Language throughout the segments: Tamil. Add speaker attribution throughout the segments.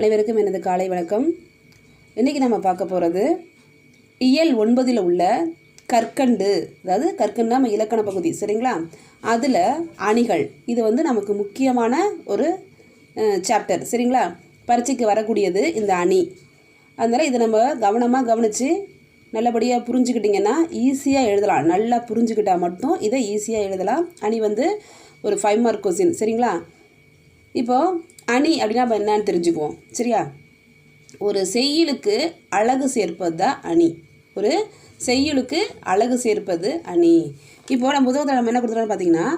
Speaker 1: அனைவருக்கும் எனது காலை வணக்கம். இன்றைக்கி நம்ம பார்க்க போகிறது இயல் ஒன்பதில் உள்ள கற்கண்டு. அதாவது கற்கண்டு நம்ம இலக்கண பகுதி சரிங்களா? அதில் அணிகள். இது வந்து நமக்கு முக்கியமான ஒரு சாப்டர் சரிங்களா? பரீட்சைக்கு வரக்கூடியது இந்த அணி. அதனால் இதை நம்ம கவனமாக கவனித்து நல்லபடியாக புரிஞ்சுக்கிட்டிங்கன்னா ஈஸியாக எழுதலாம். நல்லா புரிஞ்சுக்கிட்டால் மட்டும் இதை ஈஸியாக எழுதலாம். அணி வந்து ஒரு ஃபைவ் மார்க் கொஸ்டின் சரிங்களா? இப்போது அணி அப்படின்னா நம்ம என்னன்னு தெரிஞ்சுக்குவோம். சரியா? ஒரு செய்யுளுக்கு அழகு சேர்ப்பது தான் அணி. ஒரு செய்யுளுக்கு அழகு சேர்ப்பது அணி. இப்போது நம்ம புத்தகத்தில் நம்ம என்ன கொடுத்துருக்கோம்னு பார்த்தீங்கன்னா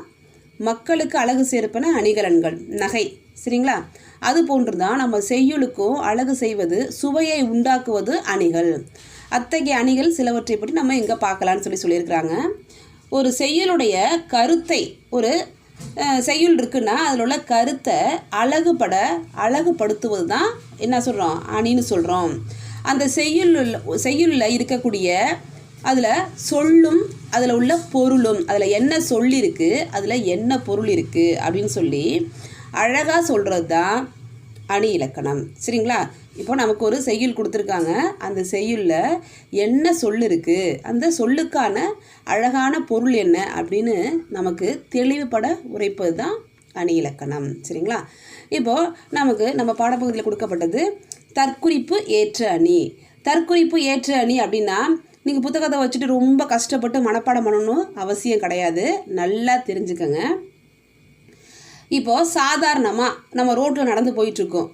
Speaker 1: மக்களுக்கு அழகு சேர்ப்பன அணிகலன்கள் நகை. சரிங்களா? அது போன்று தான் நம்ம செய்யுளுக்கும் அழகு செய்வது சுவையை உண்டாக்குவது அணிகள். அத்தகைய அணிகள் சிலவற்றை பற்றி நம்ம எங்கே பார்க்கலான்னு சொல்லி சொல்லியிருக்கிறாங்க. ஒரு செய்யுளுடைய கருத்தை ஒரு செய்யுள் இருக்குன்னா அதில் உள்ள கருத்தை அழகுபட அழகுபடுத்துவது தான் என்ன சொல்கிறோம் அணின்னு சொல்கிறோம் அந்த செய்யுள் செய்யுளில் இருக்கக்கூடிய அதில் சொல்லும் அதில் உள்ள பொருளும் அதில் என்ன சொல்லிருக்கு அதில் என்ன பொருள் இருக்குது அப்படின்னு சொல்லி அழகாக சொல்கிறது தான் அணி இலக்கணம். சரிங்களா? இப்போ நமக்கு ஒரு செய்யுள் கொடுத்துருக்காங்க. அந்த செய்யுளில் என்ன சொல் இருக்குது அந்த சொல்லுக்கான அழகான பொருள் என்ன? அப்படின்னு நமக்கு தெளிவுபட உரைப்பது தான் அணி இலக்கணம். சரிங்களா? இப்போது நமக்கு நம்ம பாடப்பகுதியில் கொடுக்கப்பட்டது தற்குறிப்பு ஏற்ற அணி. தற்குறிப்பு ஏற்ற அணி அப்படின்னா நீங்கள் புத்தகத்தை வச்சுட்டு ரொம்ப கஷ்டப்பட்டு மனப்பாடம் பண்ணணும் அவசியம் கிடையாது. நல்லா தெரிஞ்சுக்கங்க. இப்போது சாதாரணமாக நம்ம ரோட்டில் நடந்து போயிட்டுருக்கோம்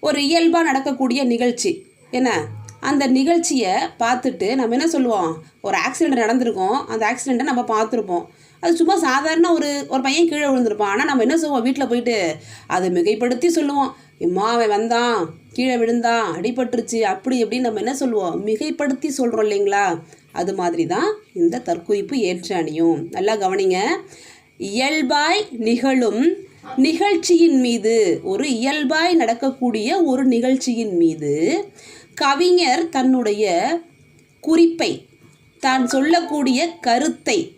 Speaker 1: ஒரு இயல்பாக நடக்கக்கூடிய நிகழ்ச்சி. என்ன? அந்த நிகழ்ச்சியை பார்த்துட்டு நம்ம என்ன சொல்லுவோம்? ஒரு ஆக்சிடெண்ட் நடந்திருக்கோம். அந்த ஆக்சிடெண்ட்டை நம்ம பார்த்துருப்போம். அது சும்மா சாதாரண ஒரு ஒரு பையன் கீழே விழுந்திருப்பான். ஆனால் நம்ம என்ன சொல்லுவோம்? வீட்டில் போயிட்டு அதை மிகைப்படுத்தி சொல்லுவோம். இம்மா அவன் வந்தான். கீழே விழுந்தான் அடிபட்டுருச்சு. அப்படி இப்படின்னு நம்ம என்ன சொல்லுவோம்? மிகைப்படுத்தி சொல்கிறோம் இல்லைங்களா? அது மாதிரி தான் இந்த தற்குறிப்பு ஏற்ற அணியும். நல்லா கவனிங்க. இயல்பாய் நிகழும் நிகழ்ச்சியின் மீது ஒரு இயல்பாய் நடக்கக்கூடிய ஒரு நிகழ்ச்சியின் மீது கவிஞர் தன்னுடைய குறிப்பை தான் சொல்லக்கூடிய கருத்தை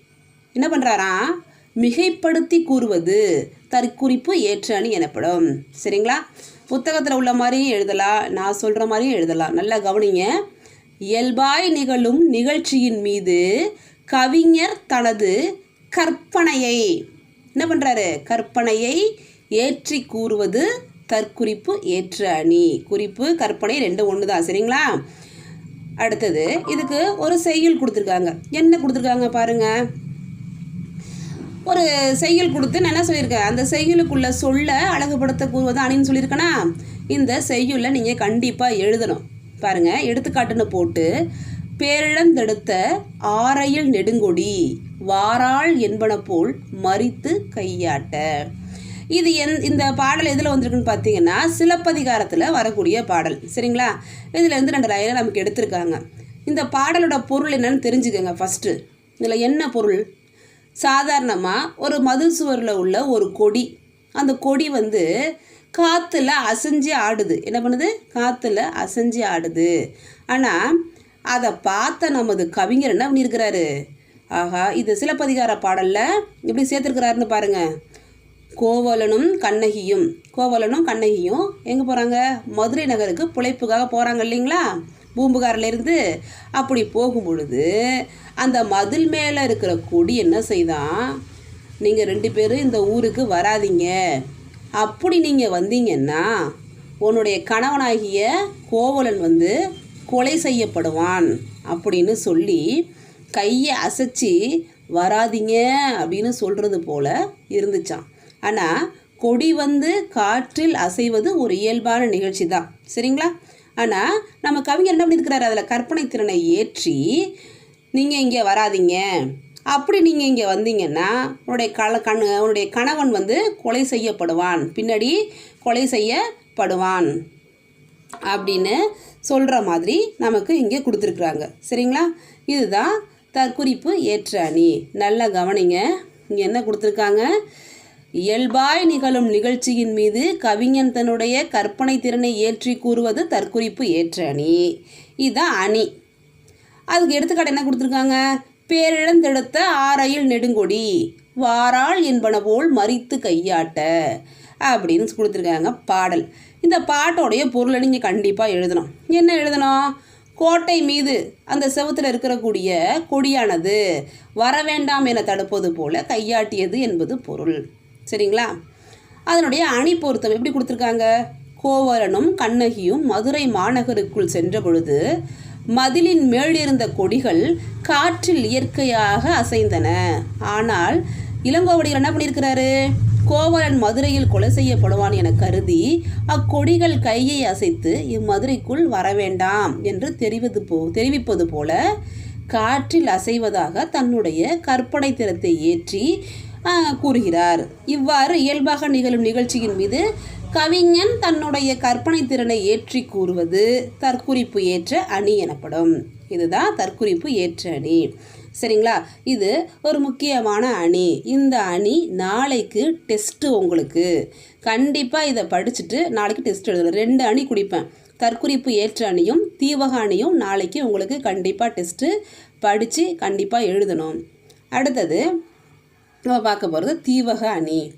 Speaker 1: என்ன பண்ணுறாரா மிகைப்படுத்தி கூறுவது. தற்குறிப்பு ஏற்ற அணி எனப்படும். சரிங்களா? புத்தகத்தில் உள்ள மாதிரியும் எழுதலாம். நான் சொல்கிற மாதிரியும் எழுதலாம். நல்லா கவனிங்க. இயல்பாய் நிகழும் நிகழ்ச்சியின் மீது கவிஞர் தனது கற்பனையை என்ன பண்ணுறாரு கற்பனையை ஏற்றி கூறுவது தற்குறிப்பு ஏற்று அணி. குறிப்பு கற்பனை ரெண்டு ஒன்று தான் சரிங்களா? அடுத்தது இதுக்கு ஒரு செய்யுள் கொடுத்துருக்காங்க. என்ன கொடுத்துருக்காங்க பாருங்க. ஒரு செய்யுள் கொடுத்து நான் என்ன சொல்லியிருக்கேன்? அந்த செய்யுளுக்குள்ள சொல்ல அழகுபடுத்த கூறுவது அணின்னு சொல்லியிருக்கேனா? இந்த செய்யுளை நீங்கள் கண்டிப்பாக எழுதணும். பாருங்கள் எடுத்துக்காட்டுன்னு போட்டு பேரிழந்தெடுத்த ஆரையில் நெடுங்கொடி வாராள் என்பன போல் மறித்து கையாட்ட. இது எந் இந்த பாடல் எதில் வந்திருக்குன்னு பார்த்தீங்கன்னா சிலப்பதிகாரத்தில் வரக்கூடிய பாடல். சரிங்களா? இதுலேருந்து ரெண்டு லைனை நமக்கு எடுத்திருக்காங்க. இந்த பாடலோட பொருள் என்னன்னு தெரிஞ்சுக்கோங்க ஃபஸ்ட்டு இதில் என்ன பொருள்? சாதாரணமாக ஒரு மதில் சுவரில் உள்ள ஒரு கொடி. அந்த கொடி வந்து காற்றுல அசைஞ்சு ஆடுது. என்ன பண்ணுது? காற்றுல அசைஞ்சு ஆடுது. ஆனால் அதை பார்த்த நமது கவிஞர் என்ன பண்ணியிருக்கிறாரு? ஆஹா இது சிலப்பதிகார பாடலில் எப்படி சேர்த்துருக்கிறாருன்னு பாருங்கள் கோவலனும் கண்ணகியும் கோவலனும் கண்ணகியும் எங்கே போகிறாங்க மதுரை நகருக்கு பிழைப்புக்காக போகிறாங்க இல்லைங்களா? பூம்புகாரிலேருந்து அப்படி போகும் பொழுது அந்த மதில் மேலே இருக்கிற கொடி என்ன செய்தான் நீங்கள் ரெண்டு பேரும் இந்த ஊருக்கு வராதீங்க. அப்படி நீங்கள் வந்தீங்கன்னா உன்னுடைய கணவனாகிய கோவலன் வந்து கொலை செய்யப்படுவான் அப்படின்னு சொல்லி கையை அசைச்சி வராதீங்க அப்படின்னு சொல்கிறது போல இருந்துச்சான் ஆனால் கொடி வந்து காற்றில் அசைவது ஒரு இயல்பான நிகழ்ச்சி தான் சரிங்களா? ஆனால் நம்ம கவிஞர் என்ன பண்ணியிருக்கிறாரு அதில் கற்பனை திறனை ஏற்றி நீங்கள் இங்கே வராதீங்க. அப்படி நீங்கள் இங்கே வந்தீங்கன்னா உன்னுடைய கல கண் உன்னுடைய கணவன் வந்து கொலை செய்யப்படுவான். பின்னாடி கொலை செய்யப்படுவான் அப்படின்னு சொல்கிற மாதிரி நமக்கு இங்கே கொடுத்துருக்குறாங்க. சரிங்களா? இதுதான் தற்குறிப்பு ஏற்ற அணி. நல்லா கவனிங்க. இங்கே என்ன கொடுத்துருக்காங்க? இயல்பாய் நிகழும் நிகழ்ச்சியின் மீது கவிஞன் தன்னுடைய கற்பனை திறனை ஏற்றி கூறுவது தற்குறிப்பு ஏற்ற அணி. இதுதான் அணி. அதுக்கு எடுத்துக்காட்டு என்ன கொடுத்துருக்காங்க? பேரிழந்தெடுத்த ஆரையில் நெடுங்கொடி. வாராள் என்பன போல் மறித்து கையாட்ட அப்படின்னு கொடுத்துருக்காங்க பாடல். இந்த பாட்டோடைய பொருளை நீங்கள் கண்டிப்பாக எழுதணும். என்ன எழுதணும்? கோட்டை மீது அந்த செவுத்துல இருக்கக்கூடிய கொடியானது வர வேண்டாம் என தடுப்பது போல கையாட்டியது என்பது பொருள். சரிங்களா? அதனுடைய அணி பொருத்தம் எப்படி கொடுத்துருக்காங்க? கோவலனும் கண்ணகியும் மதுரை மாநகருக்குள் சென்ற பொழுது மதிலின் மேலிருந்த கொடிகள் காற்றில் இயற்கையாக அசைந்தன. ஆனால் இளங்கோவடிகள் என்ன பண்ணியிருக்கிறாரு? கோவலன் மதுரையில் கொலை செய்யப்படுவான் என கருதி அக்கொடிகள் கையை அசைத்து இம்மதுரைக்குள் வரவேண்டாம் என்று தெரிவது போ தெரிவிப்பது போல காற்றில் அசைவதாக தன்னுடைய கற்பனை திறத்தை ஏற்றி கூறுகிறார். இவ்வாறு இயல்பாக நிகழும் நிகழ்ச்சியின் மீது கவிஞன் தன்னுடைய கற்பனை திறனை ஏற்றி கூறுவது தற்குறிப்பு ஏற்ற அணி எனப்படும். இதுதான் தற்குறிப்பு ஏற்ற அணி. சரிங்களா? இது ஒரு முக்கியமான அணி. இந்த அணி நாளைக்கு டெஸ்ட்டு உங்களுக்கு. கண்டிப்பாக இதை படிச்சுட்டு நாளைக்கு டெஸ்ட் எழுதணும். ரெண்டு அணி குடிப்பேன். தற்குறிப்பு ஏற்ற அணியும் தீவக அணியும் நாளைக்கு உங்களுக்கு கண்டிப்பாக டெஸ்ட்டு படித்து கண்டிப்பாக எழுதணும். அடுத்தது நம்ம பார்க்க போகிறது தீவக அணி.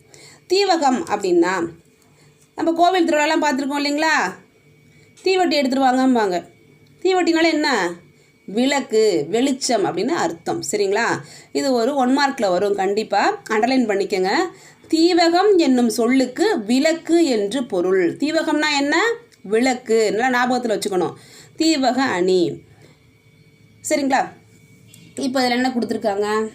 Speaker 1: தீவகம் அப்படின்னா நம்ம கோவில் திருவிழாலாம் பார்த்துருக்கோம் இல்லைங்களா? தீவட்டி எடுத்துருவாங்கம்பாங்க. தீவட்டினால என்ன? விளக்கு வெளிச்சம் அப்படின்னு அர்த்தம். சரிங்களா? இது ஒரு ஒன் மார்க்கில் வரும். கண்டிப்பாக அண்டர்லைன் பண்ணிக்கோங்க. தீவகம் என்னும் சொல்லுக்கு விளக்கு என்று பொருள். தீவகம்னா என்ன? விளக்கு. நல்லா ஞாபகத்தில் வச்சுக்கணும். தீவக அணி. சரிங்களா? இப்போ இதில் என்ன கொடுத்துருக்காங்க?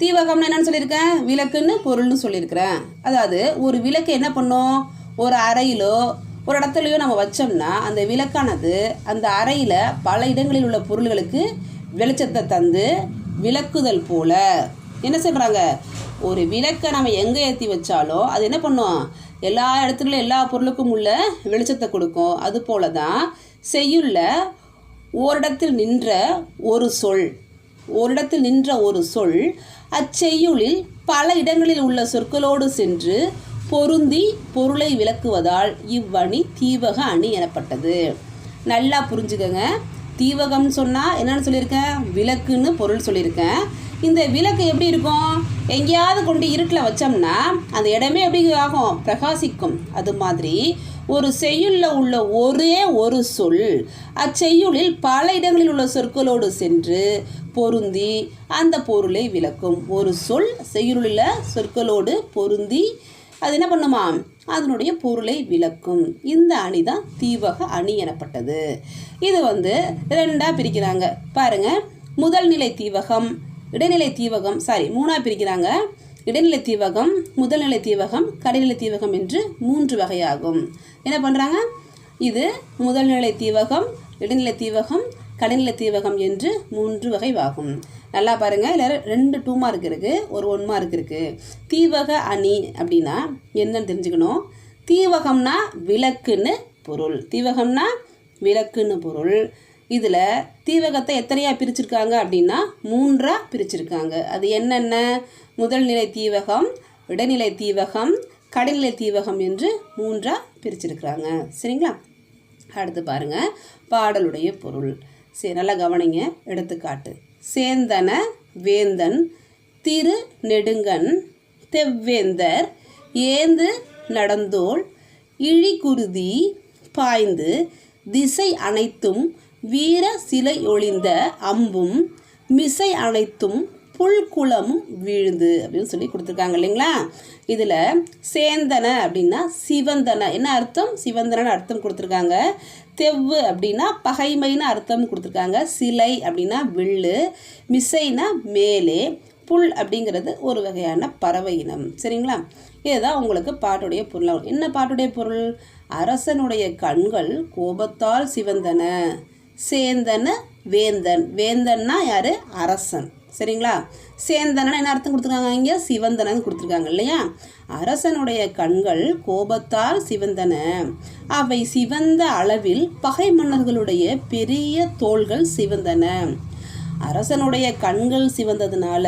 Speaker 1: தீவகம்னு என்னன்னு சொல்லியிருக்கேன்? விளக்குன்னு பொருள்னு சொல்லியிருக்கிறேன். அதாவது ஒரு விளக்கு என்ன பண்ணும்? ஒரு அறையிலோ ஒரு இடத்துலையோ நம்ம வச்சோம்னா அந்த விளக்கானது அந்த அறையில் பல இடங்களில் உள்ள பொருள்களுக்கு வெளிச்சத்தை தந்து விளக்குதல் போல. என்ன சொல்கிறாங்க ஒரு விளக்கை நம்ம எங்கே ஏற்றி வச்சாலோ அது என்ன பண்ணும்? எல்லா இடத்துலையும் எல்லா பொருளுக்கும் உள்ள வெளிச்சத்தை கொடுக்கும். அது போல தான் செய்யுள்ள ஓரிடத்தில் நின்ற ஒரு சொல். ஓரிடத்தில் நின்ற ஒரு சொல் அச்செய்யுளில் பல இடங்களில் உள்ள சொற்களோடு சென்று பொருந்தி பொருளை விளக்குவதால் இவ்வணி தீவக அணி எனப்பட்டது. நல்லா புரிஞ்சுக்கங்க. தீவகம்னு சொன்னால் என்னன்னு சொல்லியிருக்கேன்? விளக்குன்னு பொருள் சொல்லியிருக்கேன். இந்த விளக்கு எப்படி இருக்கும்? எங்கேயாவது கொண்டு இருட்டில் வச்சோம்னா அந்த இடமே எப்படி ஆகும்? பிரகாசிக்கும். அது மாதிரி ஒரு செய்யுளில் உள்ள ஒரே ஒரு சொல் அச்செய்யுளில் பல இடங்களில் உள்ள சொற்களோடு சென்று பொருந்தி அந்த பொருளை விளக்கும். ஒரு சொல் செய்யுளில் சொற்களோடு பொருந்தி அது என்ன பண்ணுமா? அதனுடைய பொருளை விளக்கும். இந்த அணி தான் தீவக அணி எனப்பட்டது. இது வந்து ரெண்டாக பிரிக்கிறாங்க. பாருங்க. முதல் நிலை தீவகம் இடைநிலை தீவகம் சாரி மூணாக பிரிக்கிறாங்க. இடைநிலை தீவகம் முதல்நிலை தீவகம் கடைநிலை தீவகம் என்று மூன்று வகையாகும். என்ன பண்ணுறாங்க இது முதல்நிலை தீவகம் இடைநிலை தீவகம் கடைநிலை தீவகம் என்று மூன்று வகைவாகும். நல்லா பாருங்கள் இதில் ரெண்டு டூ மார்க் இருக்குது ஒரு ஒன் மார்க் இருக்குது தீவக அணி அப்படின்னா என்னன்னு தெரிஞ்சுக்கணும். தீவகம்னா விளக்குன்னு பொருள். தீவகம்னா விளக்குன்னு பொருள். இதில் தீவகத்தை எத்தனையாக பிரிச்சிருக்காங்க அப்படின்னா மூன்றாக பிரிச்சிருக்காங்க. அது என்னென்ன? முதல்நிலை தீவகம் இடைநிலை தீவகம் கடைநிலை தீவகம் என்று மூன்றாக பிரிச்சிருக்கிறாங்க. சரிங்களா? அடுத்து பாருங்கள் பாடலுடைய பொருள். சரி நல்லா கவனிங்க. எடுத்துக்காட்டு. சேந்தன வேந்தன் திரு நெடுங்கன் தெவ்வேந்தர் ஏந்து நடந்தோள் இழிகுருதி பாய்ந்து திசை அனைத்தும் வீர சிலை ஒளிந்த அம்பும் மிசை அனைத்தும் புல்குளமும் விழுந்து அப்படின்னு சொல்லி கொடுத்துருக்காங்க இல்லைங்களா? இதில் சேந்தன அப்படின்னா சிவந்தன. என்ன அர்த்தம்? சிவந்தன அர்த்தம் கொடுத்துருக்காங்க. தெவ்வு அப்படின்னா பகைமைன்னு அர்த்தம் கொடுத்துருக்காங்க. சிலை அப்படின்னா வில்லு மிசைனா மேலே புல் அப்படிங்கிறது ஒரு வகையான பறவை இனம். சரிங்களா? இதுதான் உங்களுக்கு பாட்டுடைய பொருள். என்ன பாட்டுடைய பொருள்? அரசனுடைய கண்கள் கோபத்தால் சிவந்தன. சேந்தன வேந்தன். வேந்தன்னா யாரு? அரசன். சரிங்களா? சேந்தனன் என்ன அர்த்தம் கொடுத்துருக்காங்க இங்கே? சிவந்தனன் கொடுத்துருக்காங்க இல்லையா? அரசனுடைய கண்கள் கோபத்தால் சிவந்தன. அவை சிவந்த அளவில் பகை மன்னர்களுடைய பெரிய தோள்கள் சிவந்தன. அரசனுடைய கண்கள் சிவந்ததுனால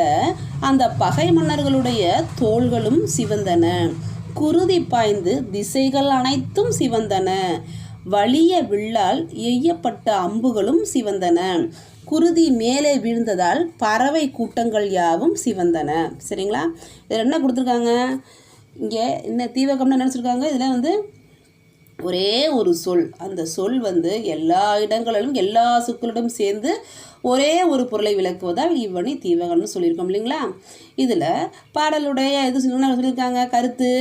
Speaker 1: அந்த பகை மன்னர்களுடைய தோள்களும் சிவந்தன. குருதி பாய்ந்து திசைகள் அனைத்தும் சிவந்தன. வலிய வில்லால் எய்யப்பட்ட அம்புகளும் சிவந்தன. குருதி மேலே வீழ்ந்ததால் பறவை கூட்டங்கள் யாவும் சிவந்தன. சரிங்களா? இதில் என்ன கொடுத்துருக்காங்க? இங்கே என்ன தீவகம்னு நினச்சிருக்காங்க இதில் வந்து ஒரே ஒரு சொல். அந்த சொல் வந்து எல்லா இடங்களிலும் எல்லா சொற்களிடம் சேர்ந்து ஒரே ஒரு பொருளை விளக்குவதால் இவ்வணி தீவகம்னு சொல்லியிருக்கோம் இல்லைங்களா? இதில் பாடலுடைய இது சொல்லியிருக்காங்க? கருத்து.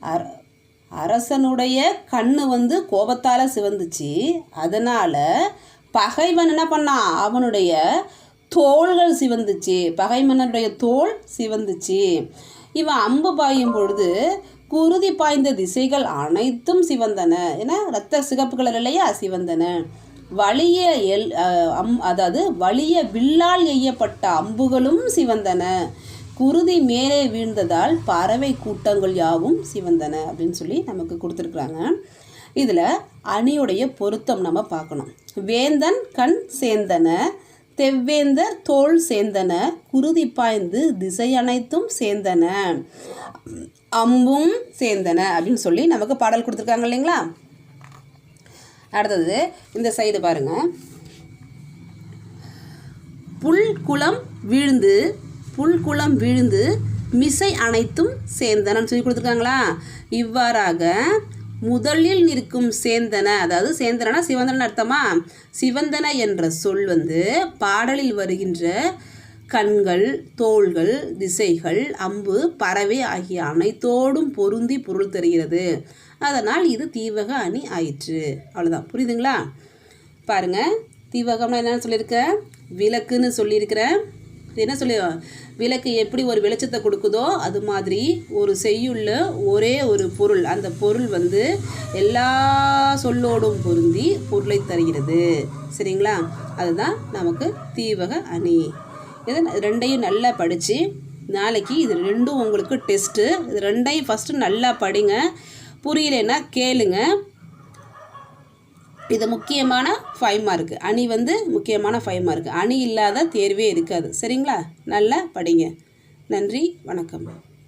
Speaker 1: அர அரசனுடைய கண்ணு வந்து கோபத்தால் சிவந்துச்சு. அதனால் பகைவன் என்ன பண்ணான் அவனுடைய தோள்கள் சிவந்துச்சு. பகைமன்னனுடைய தோல் சிவந்துச்சு. இவன் அம்பு பாயும் பொழுது குருதி பாய்ந்த திசைகள் அனைத்தும் சிவந்தன. ஏன்னா ரத்த சிகப்பு கலர் இல்லையா? சிவந்தன. வலிய எல் அம் அதாவது வலிய வில்லால் எய்யப்பட்ட அம்புகளும் சிவந்தன. குருதி மேலே வீழ்ந்ததால் பறவை கூட்டங்கள் யாவும் சிவந்தன அப்படின்னு சொல்லி நமக்கு கொடுத்துருக்குறாங்க. இதில் அணியுடைய பொருத்தம் நம்ம பார்க்கணும். வேந்தன் கண் சேர்ந்தன தெவ்வேந்தர் தோல் சேர்ந்தன குருதி பாய்ந்து திசை அனைத்தும் சேர்ந்தன அம்பும் சேர்ந்தன அப்படின்னு சொல்லி நமக்கு பாடல் கொடுத்துருக்காங்க இல்லைங்களா? அடுத்தது இந்த சைடு பாருங்க. புல் குளம் வீழ்ந்து புல் குளம் மிசை அனைத்தும் சேர்ந்தனன்னு சொல்லி கொடுத்துருக்காங்களா? இவ்வாறாக முதலில் நிற்கும் சேந்தன அதாவது சேந்தனா சிவந்தன அர்த்தமா? சிவந்தன என்ற சொல் வந்து பாடலில் வருகின்ற கண்கள் தோள்கள் திசைகள் அம்பு பறவை ஆகிய அனைத்தோடும் பொருந்தி பொருள் தருகிறது. அதனால் இது தீவக அணி ஆயிற்று. அவ்வளோதான் புரியுதுங்களா? பாருங்கள் தீவகம்னா என்னென்னு சொல்லியிருக்க? விளக்குன்னு சொல்லியிருக்கிறேன் என்ன சொல்லி விளக்கு எப்படி ஒரு வெளிச்சத்தை கொடுக்குதோ அது மாதிரி ஒரு செய்யுள்ள ஒரே ஒரு பொருள். அந்த பொருள் வந்து எல்லா சொல்லோடும் பொருந்தி பொருளை தருகிறது. சரிங்களா? அதுதான் நமக்கு தீவக அணி. இதை ரெண்டையும் நல்லா படித்து நாளைக்கு இது ரெண்டும் உங்களுக்கு டெஸ்ட்டு இது ரெண்டையும் ஃபஸ்ட்டு நல்லா படிங்க. புரியலைன்னா கேளுங்கள் இது முக்கியமான ஃபைவ் மார்க்கு அணி வந்து முக்கியமான ஃபைவ் மார்க்கு அணி இல்லாத தேர்வே இருக்காது. சரிங்களா? நல்லா படிங்க. நன்றி. வணக்கம்.